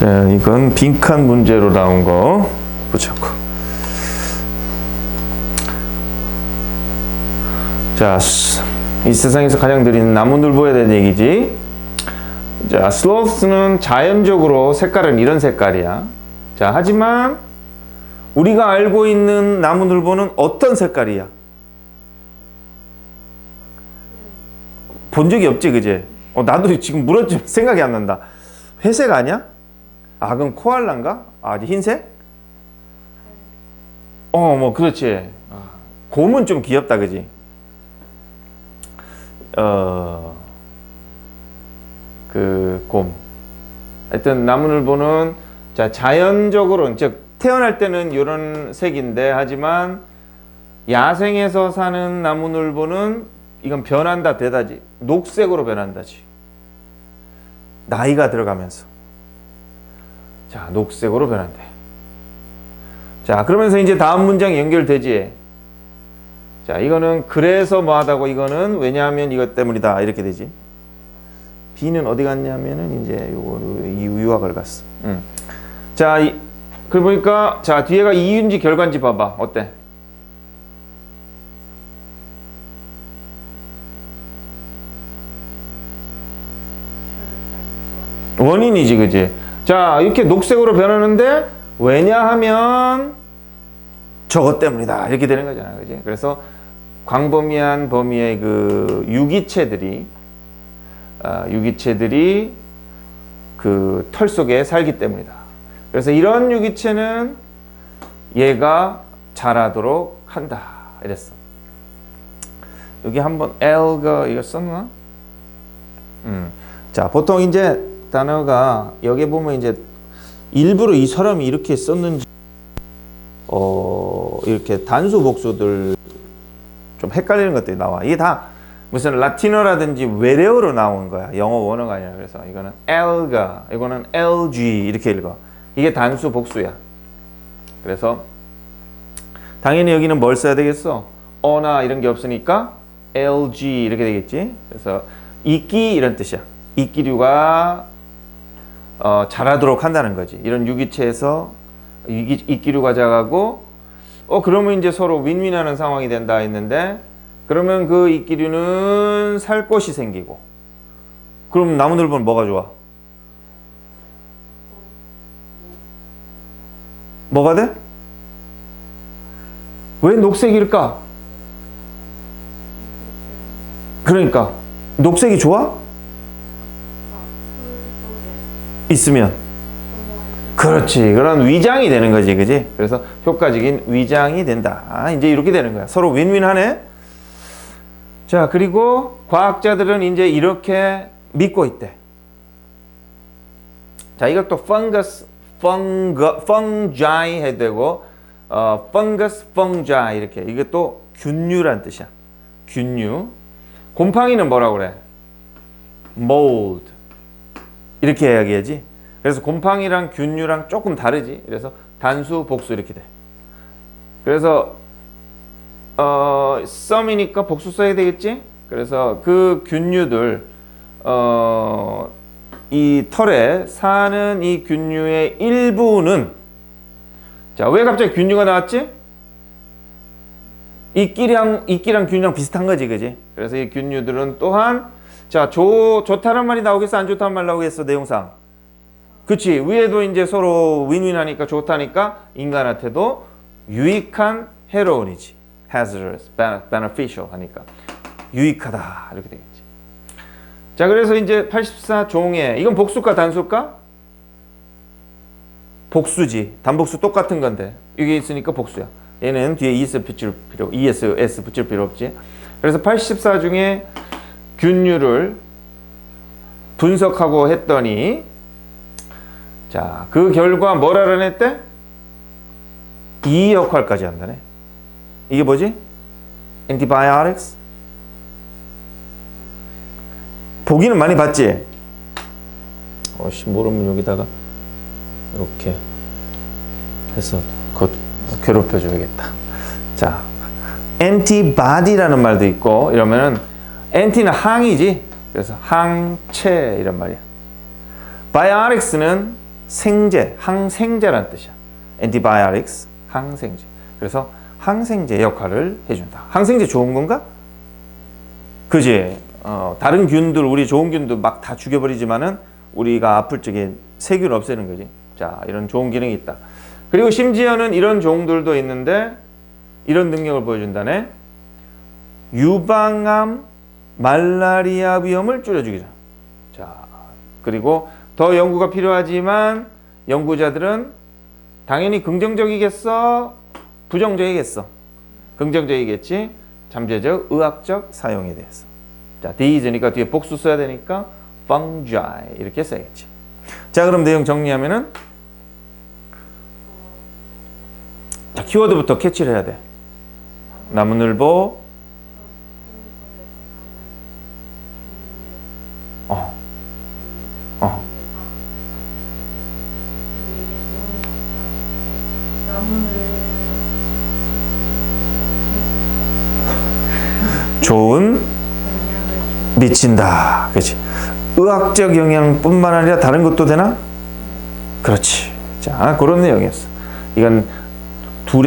자, 이건 빈칸 문제로 나온 거 붙였고. 자, 스- 이 세상에서 가장 느린 나무늘보에 대한 얘기지. 자, 슬로우스는 자연적으로 색깔은 이런 색깔이야. 자, 하지만 우리가 알고 있는 나무늘보는 어떤 색깔이야? 본 적이 없지, 그제? 어, 나도 지금 물었지만 생각이 안 난다. 회색 아니야? 아, 그럼 코알라인가? 아, 흰색? 어, 뭐, 그렇지. 아, 곰은 좀 귀엽다, 그지? 어, 그, 곰. 하여튼, 나무늘보는, 자, 자연적으로, 즉, 태어날 때는 이런 색인데, 하지만, 야생에서 사는 나무늘보는, 이건 변한다, 되다지. 녹색으로 변한다지. 나이가 들어가면서. 자, 녹색으로 변한대. 자, 그러면서 이제 다음 문장 연결되지. 자, 이거는 그래서 뭐 하다고 이거는 왜냐하면 이것 때문이다 이렇게 되지. B는 어디 갔냐면은 이제 요거 이 유학을 갔어. 음. 자, 이, 그래 보니까 자 뒤에가 이유인지 결과인지 봐 봐. 어때? 원인이지, 그지? 자, 이렇게 녹색으로 변하는데 왜냐하면 저것 때문이다. 이렇게 되는 거잖아, 그지? 그래서 광범위한 범위의 그 유기체들이 아, 유기체들이 그 털 속에 살기 때문이다. 그래서 이런 유기체는 얘가 자라도록 한다. 이랬어. 여기 한번 L가 이거 썼나? 음. 자, 보통 이제 단어가 여기 보면 이제 일부러 이 사람이 이렇게 썼는지 어 이렇게 단수 복수들 좀 헷갈리는 것들이 나와. 이게 다 무슨 라틴어라든지 외래어로 나온 거야. 영어 원어가 아니라 그래서 이거는 L가 이거는 LG 이렇게 읽어. 이게 단수 복수야. 그래서 당연히 여기는 뭘 써야 되겠어? 어나 이런 게 없으니까 LG 이렇게 되겠지. 그래서 이끼 이런 뜻이야. 이끼류가 어, 자라도록 한다는 거지. 이런 유기체에서 유기, 이끼류가 자라고 어 그러면 이제 서로 윈윈하는 상황이 된다 했는데 그러면 그 이끼류는 살 곳이 생기고 그럼 나무늘보는 뭐가 좋아? 뭐가 돼? 왜 녹색일까? 그러니까 녹색이 좋아? 있으면. 그렇지. 그런 위장이 되는 거지 그지? 그래서 효과적인 위장이 된다. 아, 이제 이렇게 되는 거야. 서로 윈윈하네. 자 그리고 과학자들은 이제 이렇게 믿고 있대. 자 이것도 fungus fungi, 해야 되고 어, fungus 이렇게. 이게 또 균류란 뜻이야. 균류 곰팡이는 뭐라고 그래? Mold 이렇게 이야기하지. 그래서 곰팡이랑 균류랑 조금 다르지. 그래서 단수, 복수 이렇게 돼. 그래서 어, 썸이니까 복수 써야 되겠지. 그래서 그 균류들 어, 이 털에 사는 이 균류의 일부는 자, 왜 갑자기 균류가 나왔지? 이끼랑 이끼랑 균류랑 비슷한 거지, 그지? 그래서 이 균류들은 또한 자, 좋, 좋다는 말이 나오겠어? 안 좋다는 말 나오겠어? 내용상. 그치. 위에도 이제 서로 윈윈하니까 좋다니까 인간한테도 유익한 해로운이지. hazardous, beneficial 하니까. 유익하다. 이렇게 되겠지. 자, 그래서 이제 84 종에, 이건 복수가 단수가? 복수지. 단복수 똑같은 건데. 이게 있으니까 복수야. 얘는 뒤에 ES 붙일 필요, ES, S 붙일 필요 없지. 그래서 84 중에 균류를 분석하고 했더니 자, 그 결과 뭘 알아냈대? 이 역할까지 한다네. 이게 뭐지? antibiotics? 보기는 많이 봤지? 어씨, 모르면 여기다가 이렇게 해서 그 괴롭혀줘야겠다. 자, antibody라는 말도 있고 이러면은 anti는 항이지. 그래서 항체 이런 말이야. biotics는 생제, 항생제란 뜻이야. antibiotics, 항생제. 그래서 항생제 역할을 해준다. 항생제 좋은 건가? 그지. 어, 다른 균들 우리 좋은 균도 막 다 죽여버리지만은 우리가 아플 적에 세균 없애는 거지. 자 이런 좋은 기능이 있다. 그리고 심지어는 이런 종들도 있는데 이런 능력을 보여준다네. 유방암, 말라리아 위험을 줄여주기자. 자 그리고 더 연구가 필요하지만 연구자들은 당연히 긍정적이겠어, 부정적이겠어. 긍정적이겠지. 잠재적, 의학적 사용에 대해서. 자, disease니까 뒤에 복수 써야 되니까 fungi 이렇게 써야겠지. 자, 그럼 내용 정리하면은 자, 키워드부터 캐치를 해야 돼. 나무늘보 어. 어. 좋은 미친다. 그렇지. 의학적 영향뿐만 아니라 다른 것도 되나? 그렇지. 자, 그런 내용이었어. 이건